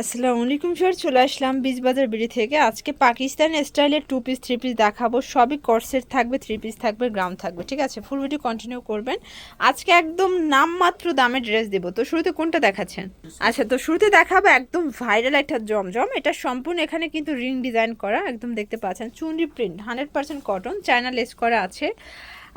আসসালামু আলাইকুম স্যার, চলে আসলাম বীজবাজার বিড়ি থেকে। আজকে পাকিস্তান স্টাইলের টু পিস থ্রি পিস দেখাবো। সবই কর্সেট থাকবে থ্রি পিস থাকবে গ্রাউন্ড থাকবে, ঠিক আছে? ফুল ভিডিও কন্টিনিউ করবেন। আজকে একদম নামমাত্র দামে ড্রেস দেবো। তো শুরুতে কোনটা দেখাচ্ছেন? আচ্ছা তো শুরুতে দেখাবো একদম ভাইরাল একটা জমজম। এটা সম্পূর্ণ এখানে কিন্তু রিং ডিজাইন করা, একদম দেখতে পাচ্ছেন। চুনরি print hundred percent cotton China lace করা আছে।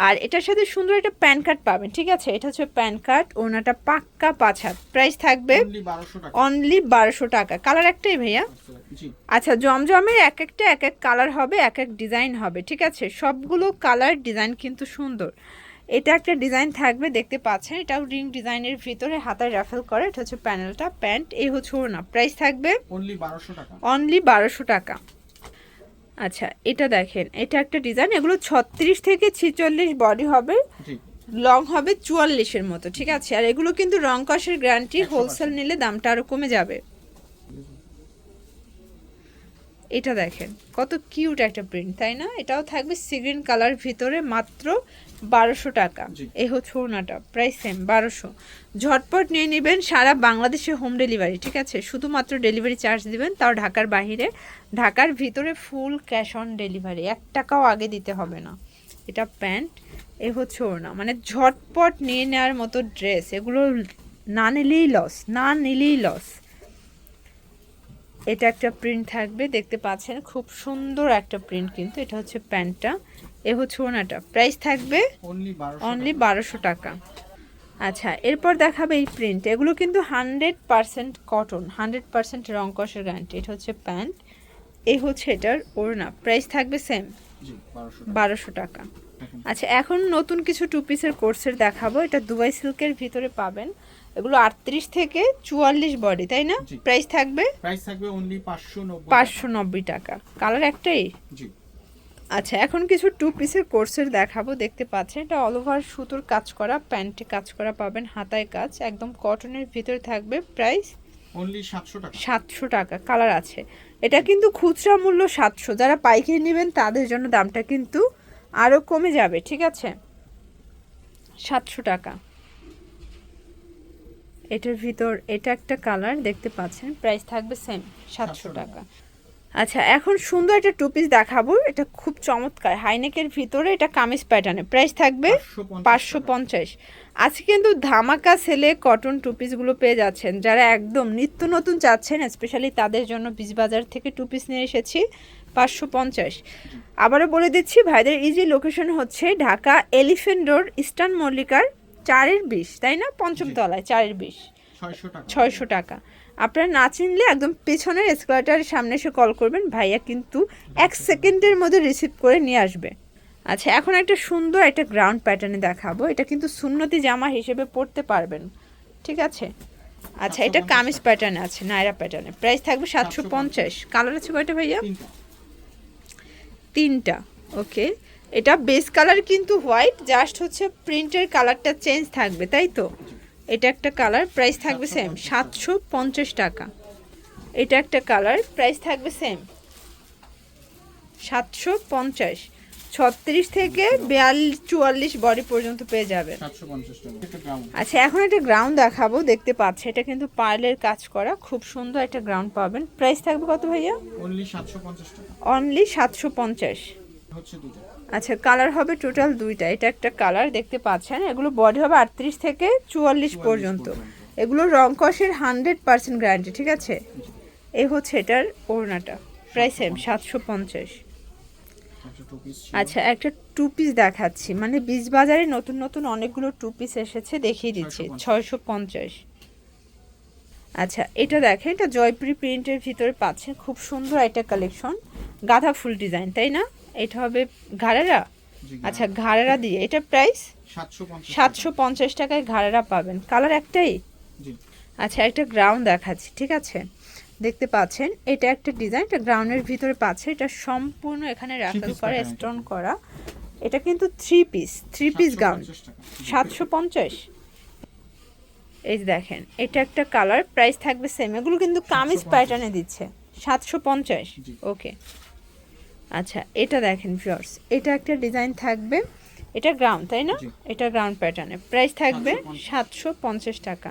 আর এটার সাথে সুন্দর একটা প্যান কার্ড পাবেন ঠিক আছে? এটা হচ্ছে প্যান কার্ড ওনাটা পাক্কা পাঁচ হাত। প্রাইস থাকবে Only 1200 টাকা। অনলি বারোশো টাকা। কালার একটাই ভাইয়া? আচ্ছা জমজমের এক একটা এক এক কালার হবে এক এক ডিজাইন হবে ঠিক আছে? সবগুলো কালার ডিজাইন কিন্তু সুন্দর। এটা একটা ডিজাইন থাকবে দেখতে পাচ্ছেন? এটাও রিং ডিজাইনের ভিতরে হাতায় রাফেল করে। এটা হচ্ছে প্যানেলটা প্যান্ট এই হচ্ছে ওড়না। প্রাইস থাকবে অনলি 1200 টাকা। অনলি বারোশো টাকা। আচ্ছা এটা দেখেন এটা একটা ডিজাইন এগুলো ছত্রিশ থেকে ছিচল্লিশ বডি হবে লং হবে চুয়াল্লিশের মতো ঠিক আছে? আর এগুলো কিন্তু রং কষের গ্যারান্টি হোলসেল নিলে দামটা আরও কমে যাবে। এটা দেখেন কত কিউট একটা প্রিন্ট তাই না? এটাও থাকবে সিগ্রিন কালার ভিতরে মাত্র বারোশো টাকা। এই হচ্ছে ওনাটা প্রাইস সেম বারোশো। ঝটপট নিয়ে নেবেন সারা বাংলাদেশে হোম ডেলিভারি ঠিক আছে? শুধুমাত্র ডেলিভারি চার্জ দিবেন তাও ঢাকার বাইরে। ঢাকার ভিতরে ফুল ক্যাশ অন ডেলিভারি এক টাকাও আগে দিতে হবে না। এটা প্যান্ট এ হচ্ছে ওড়না মানে ঝটপট নিয়ে নেওয়ার মতো ড্রেস এগুলো না নিলেই লস না নিলেই লস। এটা একটা প্রিন্ট থাকবে দেখতে পাচ্ছেন খুব সুন্দর একটা প্রিন্ট কিন্তু এটা হচ্ছে প্যান্টটা। এ হচ্ছে ওনাটা। প্রাইস থাকবে অনলি বারোশো টাকা। আচ্ছা এরপর দেখাবে এই প্রিন্ট এগুলো কিন্তু hundred percent cotton hundred percent রং কষের গ্যারান্টি এটা হচ্ছে প্যান্ট এ হচ্ছে এটার ওড়না। প্রাইস থাকবে সেম জি 1200 টাকা। বারোশো টাকা। আচ্ছা এখন নতুন কিছু টু পিসের কোর্সের দেখাবো। এটা দুবাই সিল্কের ভিতরে পাবেন। এগুলো আটত্রিশ থেকে চুয়াল্লিশ বডি তাই না? প্রাইস থাকবে? প্রাইস থাকবে অনলি 590 পাঁচশো নব্বই টাকা। কালার একটাই? জি। আচ্ছা এখন কিছু টু পিসের কোর্সের দেখাবো দেখতে পাচ্ছেন। এটা অল ওভার সুতোর কাজ করা প্যান্টে কাজ করা পাবেন হাতায় কাজ একদম কটনের ভিতরে থাকবে। প্রাইস অনলি 700 টাকা। সাতশো টাকা কালার আছে। এটা কিন্তু খুচরা মূল্য সাতশো। যারা পাইকারি নেবেন তাদের জন্য দামটা কিন্তু আরও কমে যাবে ঠিক আছে? সাতশো টাকা। এটার ভিতর এটা একটা কালার দেখতে পাচ্ছেন। প্রাইস থাকবে সেম সাতশো 700 টাকা। আচ্ছা এখন সুন্দর একটা টু পিস দেখাবো। এটা খুব চমৎকার। হাইনেকের ভিতরে এটা কামিজ প্যাটার্নে প্রাইস থাকবে 550 পাঁচশো পঞ্চাশ। আজকে কিন্তু ধামাকা সেলে কটন টু পিসগুলো পেয়ে যাচ্ছেন। যারা একদম নিত্য নতুন চাচ্ছেন স্পেশালি তাদের জন্য বীজ বাজার থেকে টু পিস নিয়ে এসেছি পাঁচশো পঞ্চাশ। আবারও বলে দিচ্ছি ভাইদের ইজি লোকেশন হচ্ছে ঢাকা এলিফেন্ট রোড ইস্টার্ন মল্লিকার চারের বিশ তাই না? পঞ্চম তলায় চারের বিশ ছয়শো টাকা। আপনারা না চিনলে একদম পেছনের এসকালেটারের সামনে এসে কল করবেন ভাইয়া কিন্তু এক সেকেন্ডের মধ্যে রিসিভ করে নিয়ে আসবে। আচ্ছা এখন একটা সুন্দর একটা গ্রাউন্ড প্যাটার্নে দেখাবো। এটা কিন্তু সুন্নতি জামা হিসেবে পরতে পারবেন। ঠিক আছে? আচ্ছা এটা কামিজ প্যাটার্ন আছে নায়রা প্যাটার্নে প্রাইস থাকবে সাতশো পঞ্চাশ। কালার আছে কয়টা ভাইয়া? তিনটা। তিনটা। ওকে এটা বেস কালার কিন্তু হোয়াইট জাস্ট হচ্ছে প্রিন্টের কালারটা চেঞ্জ থাকবে তাই তো? এটা একটা কালার প্রাইস থাকবে সেম সাতশো পঞ্চাশ টাকা। এটা একটা কালার প্রাইস থাকবে সেম সাতশো পঞ্চাশ ছত্রিশ থেকে বিয়াল্লিশ চুয়াল্লিশ বডি পর্যন্ত পেয়ে যাবেন 750 টাকা এটা গ্রাউন্ড আচ্ছা এখন একটা গ্রাউন্ড দেখাবো দেখতে পাচ্ছে। এটা কিন্তু পার্লের কাজ করা খুব সুন্দর একটা গ্রাউন্ড পাবেন। প্রাইস থাকবে কত ভাইয়া? অনলি 750 টাকা। অনলি সাতশো পঞ্চাশ। হচ্ছে দুটো আচ্ছা কালার হবে টোটাল দুইটা এটা একটা কালার দেখতে পাচ্ছেন? এগুলো বডি হবে আটত্রিশ থেকে চুয়াল্লিশ পর্যন্ত। এগুলো রং কষের হান্ড্রেড পার্সেন্ট গ্যারান্টি ঠিক আছে? এই হচ্ছে এটার ওড়নাটা। প্রাইস সেম সাতশো পঞ্চাশ। আচ্ছা একটা টু পিস দেখাচ্ছি। মানে বীজ বাজারে নতুন নতুন অনেকগুলো টু পিস এসেছে দেখিয়ে দিচ্ছি। ছয়শো পঞ্চাশ। আচ্ছা এটা দেখেন এটা জয়পুরি প্রিন্টের ভিতরে পাচ্ছেন। খুব সুন্দর একটা কালেকশন গাঁদা ফুল ডিজাইন তাই না? এটা হবে ঘাড়েরা? আচ্ছা ঘাড়েরা দিয়ে এটা প্রাইস 750 সাতশো পঞ্চাশ টাকায় ঘাড়েরা পাবেন। কালার একটাই? আচ্ছা একটা গ্রাউন্ড দেখাচ্ছি ঠিক আছে? দেখতে পাচ্ছেন এটা একটা ডিজাইন এটা গ্রাউন্ডের ভিতরে পাচ্ছে এটা সম্পূর্ণ এখানে piece করা স্টোন করা। এটা কিন্তু three piece three piece gown 750 টাকা। জি। সাতশো পঞ্চাশ? এই যে দেখেন এটা একটা কালার প্রাইস থাকবে সেম এগুলো কিন্তু কামিজ 750 প্যাটার্নে দিচ্ছে। সাতশো পঞ্চাশ? ওকে আচ্ছা এটা দেখেন ভিউয়ার্স এটা একটা ডিজাইন থাকবে এটা গ্রাউন্ড তাই না? এটা গ্রাউন্ড প্যাটার্নে প্রাইস থাকবে সাতশো পঞ্চাশ। টাকা।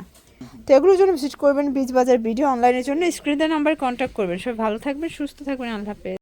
তো এগুলোর জন্য ভিজিট করবেন বীজ বাজার ভিডিও অনলাইনের জন্য। স্ক্রিনের নাম্বার কন্ট্যাক্ট করবেন। সবাই ভালো থাকবেন সুস্থ থাকবেন। আল্লাহ হাফেজ।